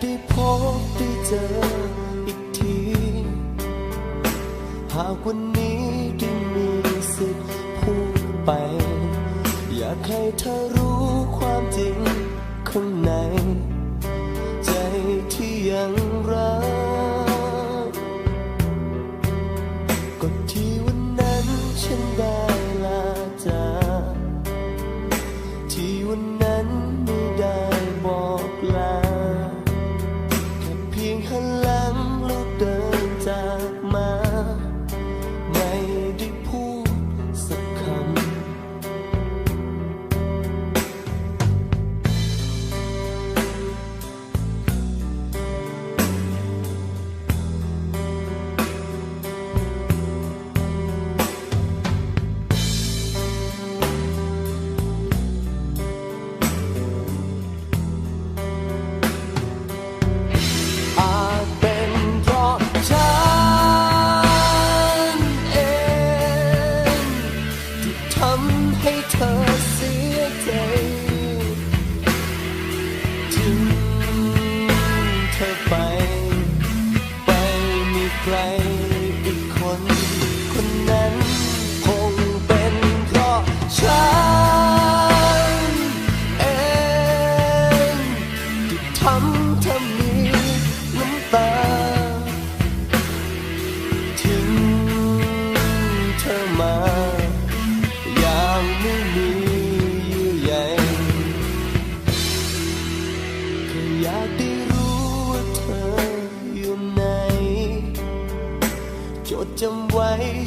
ได้พบได้เจออีกที หากวันนี้ได้มีสิทธิ์พูดไป อยากให้เธอ ถึงเธอไป ไปมีใครอีกคน คนนั้นคงเป็นเพราะฉันเองที่ทำเธอมีน้ำตา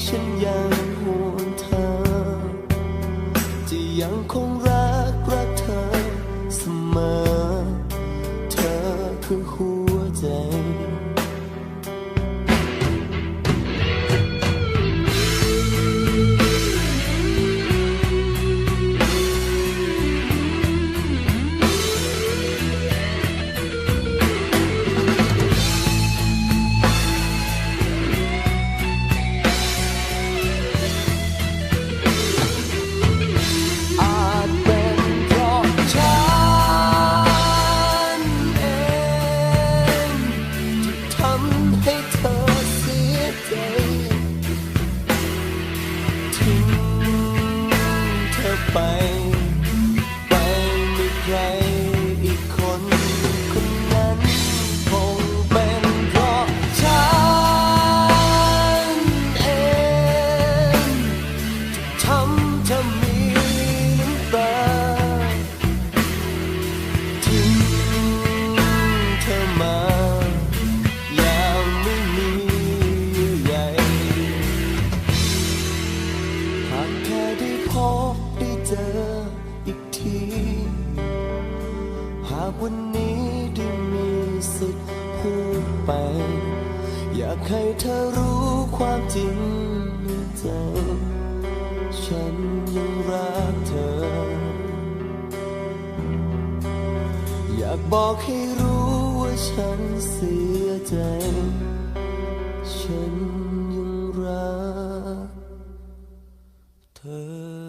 ฉันยังห่วงเธอ จะยังคงรัก ใครอีกคนคนนั้นคงเป็นเพราะฉันเองทำเธอมีน้ำตาทิ้งเธอมาอย่างไม่มีเยื่อใยหากแค่ได้พบได้เจออีกทีากวันนี้ได้มีสิทธิ์พูดไป อยากให้เธอรู้ความจริงในใจ ฉันยังรักเธอ อยากบอกให้รู้ว่าฉันเสียใจ ฉันยังรักเธอ